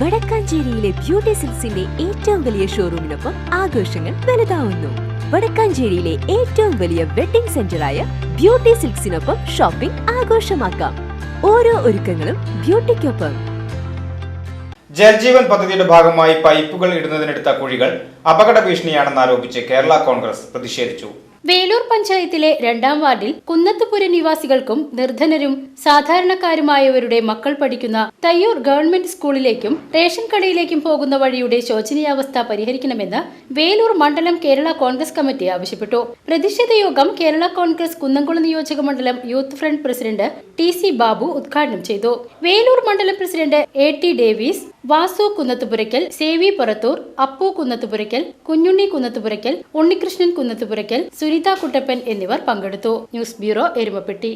വടക്കാഞ്ചേരിയിലെ beauty സിൽസിന്റെ ഏറ്റവും വലിയ ഷോറൂമിനൊപ്പം ആഘോഷങ്ങൾ വലുതാവുന്നു. വടക്കാഞ്ചേരിയിലെ ഏറ്റവും വലിയ വെഡിംഗ് സെന്ററായ ബ്യൂട്ടി സിൽക്സിനൊപ്പം ഷോപ്പിംഗ് ആഘോഷമാക്കാം. ഓരോ ഒരുക്കങ്ങളും ബ്യൂട്ടിക്കൊപ്പം. ജൽജീവൻ പദ്ധതിയുടെ ഭാഗമായി പൈപ്പുകൾ ഇടുന്നതിനെടുത്ത കുഴികൾ അപകട ഭീഷണിയാണെന്നാരോപിച്ച് കേരള കോൺഗ്രസ് പ്രതിഷേധിച്ചു. വേലൂർ പഞ്ചായത്തിലെ രണ്ടാം വാർഡിൽ കുന്നത്തുപുര നിവാസികൾക്കും നിർധനരും സാധാരണക്കാരുമായവരുടെ മക്കൾ പഠിക്കുന്ന തയ്യൂർ ഗവൺമെന്റ് സ്കൂളിലേക്കും റേഷൻ കടയിലേക്കും പോകുന്ന വഴിയുടെ ശോചനീയാവസ്ഥ പരിഹരിക്കണമെന്ന് വേലൂർ മണ്ഡലം കേരള കോൺഗ്രസ് കമ്മിറ്റി ആവശ്യപ്പെട്ടു. പ്രതിഷേധ യോഗം കേരള കോൺഗ്രസ് കുന്നംകുളം നിയോജക മണ്ഡലം youth front president T C Babu ഉദ്ഘാടനം ചെയ്തു. വേലൂർ മണ്ഡലം president A T Davis Vasu Kunnathupurakkal Sevi Purathur Appu Kunnathupurakkal Kunjunni Kunnathupurakkal Unnikrishnan Kunnathupurakkal Sunitha Kuttappan എന്നിവർ പങ്കെടുത്തു. News bureau Erumapetty.